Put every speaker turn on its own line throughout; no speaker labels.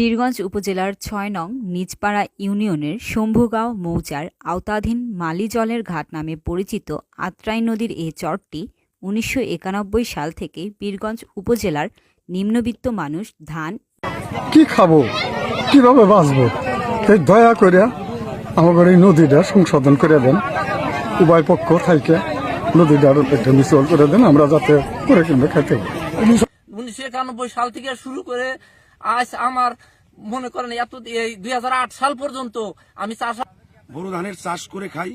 পীরগঞ্জ উপজেলার ছয় নং নিজপাড়া ইউনিয়নের শম্ভুগাঁও মৌজার আওতাধীন মালিজলের ঘাট নামে পরিচিত আত্রাই নদীর এই চরটি উনিশশো একানব্বই সাল থেকে পীরগঞ্জ উপজেলার নিম্নবিত্ত মানুষ ধান
কি খাব? কীভাবে বাঁচবো? দয়া করিয়া আমাদের এই নদীটা সংশোধন করে দেন। উভয় পক্ষ থাইকে নদীটার একটা মিসল করে দেন। আমরা যাতে করে কিনবে খেতে পারি।
উনিশশো একানব্বই সাল থেকে শুরু করে আজ আমার মনে করেন এত এই দু হাজার আট সাল পর্যন্ত আমি চাষ
বড় ধানের চাষ করে খাই।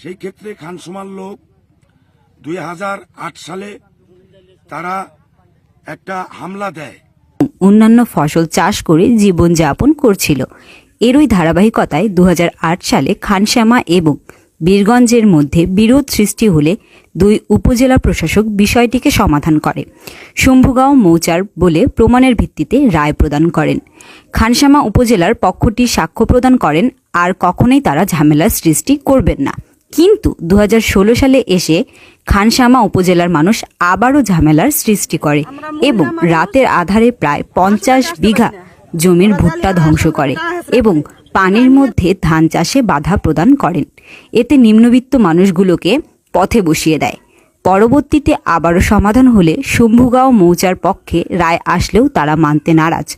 সেই ক্ষেত্রে খানসমার লোক। দুই হাজার আট সালে তারা একটা হামলা দেয়।
অন্যান্য ফসল চাষ করে জীবনযাপন করছিল। এরই ধারাবাহিকতায় দুই হাজার আট সালে খানশ্যামা এবং বীরগঞ্জের মধ্যে বিরোধ সৃষ্টি হলে দুই উপজেলা প্রশাসক বিষয়টিকে সমাধান করে। শম্ভুগাঁও মৌচার বলে প্রমাণের ভিত্তিতে রায় প্রদান করেন। খানশ্যামা উপজেলার পক্ষটি সাক্ষ্য প্রদান করেন আর কখনোই তারা ঝামেলার সৃষ্টি করবেন না। কিন্তু দু হাজার ষোলো সালে এসে খানসামা উপজেলার মানুষ আবারও ঝামেলার সৃষ্টি করে এবং রাতের আধারে প্রায় পঞ্চাশ বিঘা জমির ভুট্টা ধ্বংস করে এবং পানির মধ্যে ধান চাষে বাধা প্রদান করেন। এতে নিম্নবিত্ত মানুষগুলোকে পথে বসিয়ে দেয়। পরবর্তীতে আবারও সমাধান হলে শম্ভুগাঁও মৌচার পক্ষে রায় আসলেও তারা মানতে নারাজ।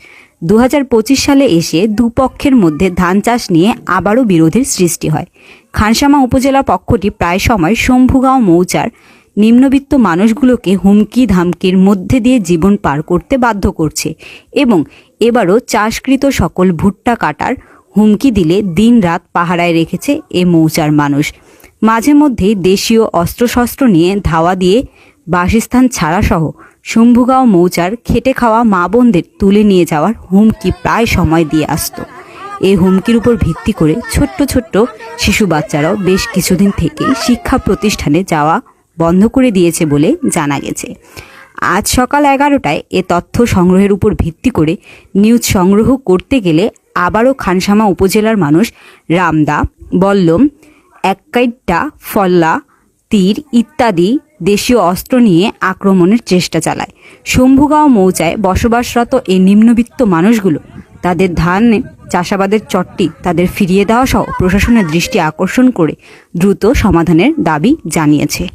দু হাজার পঁচিশ সালে এসে দুপক্ষের মধ্যে ধান চাষ নিয়ে আবারও বিরোধের সৃষ্টি হয়। খানসামা উপজেলা পক্ষটি প্রায় সময় শম্ভুগাঁও মৌচার নিম্নবিত্ত মানুষগুলোকে হুমকি ধামকির মধ্যে দিয়ে জীবন পার করতে বাধ্য করছে এবং এবারও চাষকৃত সকল ভুট্টা কাটার হুমকি দিলে দিন রাত পাহারায় রেখেছে এ মৌচার মানুষ। মাঝে মধ্যেই দেশীয় অস্ত্রশস্ত্র নিয়ে ধাওয়া দিয়ে বাসস্থান ছাড়া সহ শম্ভুগাঁও মৌচার খেটে খাওয়া মা বোনদের তুলে নিয়ে যাওয়ার হুমকি প্রায় সময় দিয়ে আসতো। এই হুমকির উপর ভিত্তি করে ছোট্ট ছোট্ট শিশু বাচ্চারাও বেশ কিছুদিন থেকে শিক্ষা প্রতিষ্ঠানে যাওয়া বন্ধ করে দিয়েছে বলে জানা গেছে। আজ সকাল এগারোটায় এ তথ্য সংগ্রহের উপর ভিত্তি করে নিউজ সংগ্রহ করতে গেলে আবারও খানসামা উপজেলার মানুষ রামদা, বল্লম, এককাইট্টা, ফল্লা, তীর ইত্যাদি দেশীয় অস্ত্র নিয়ে আক্রমণের চেষ্টা চালায়। শম্ভুগাঁও মৌচায় বসবাসরত এই নিম্নবিত্ত মানুষগুলো তাদের ধান, চাষাবাদের চটটি তাদের ফিরিয়ে দেওয়া সহ প্রশাসনের দৃষ্টি আকর্ষণ করে দ্রুত সমাধানের দাবি জানিয়েছে।